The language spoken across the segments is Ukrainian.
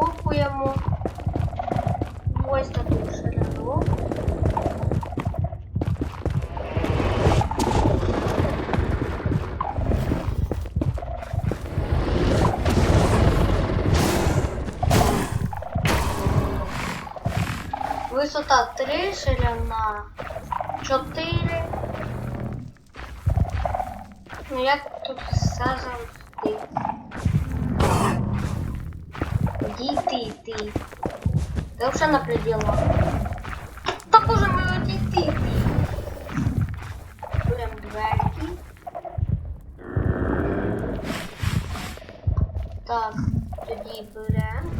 будуємо ось таку ширину. Висота 3, ширина 4. Ну як тут все завжди. Дійти ты. Ти вже на пределах. Та боже мой, ты, ты. Прям дверки. Так, тоді берем.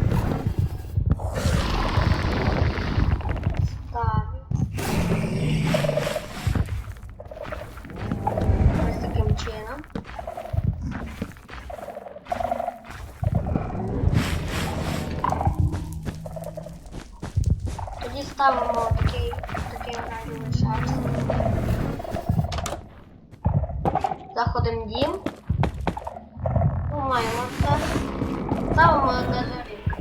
Тоді ставимо такий, такий радіо шанс. Заходимо в дім. Маємо все. Ставимо незарік.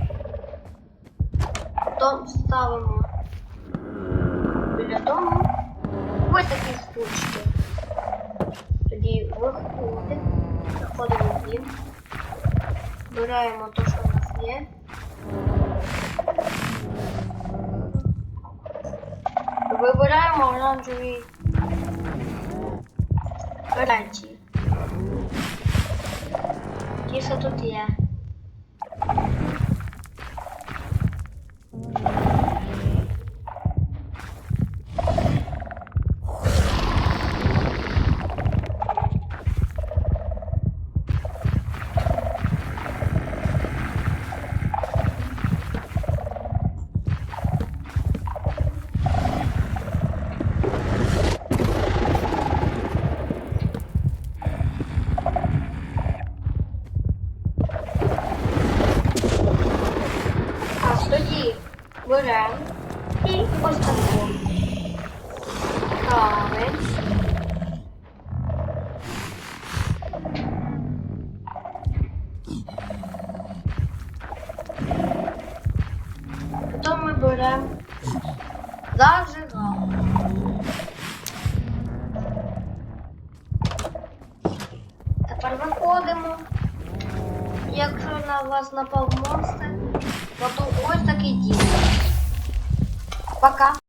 Потім ставимо біля дому. Ось такі штучки. Тоді виходимо, заходимо в дім. Беремо те, що в нас є. Вибираємо оранжеві гарантії. Ті, що тут є. Беремо і ось таку. Ставимо. Потім ми беремо зажигалку. Тепер виходимо. Якщо на вас напав монстр, то ось такий дім. Пока.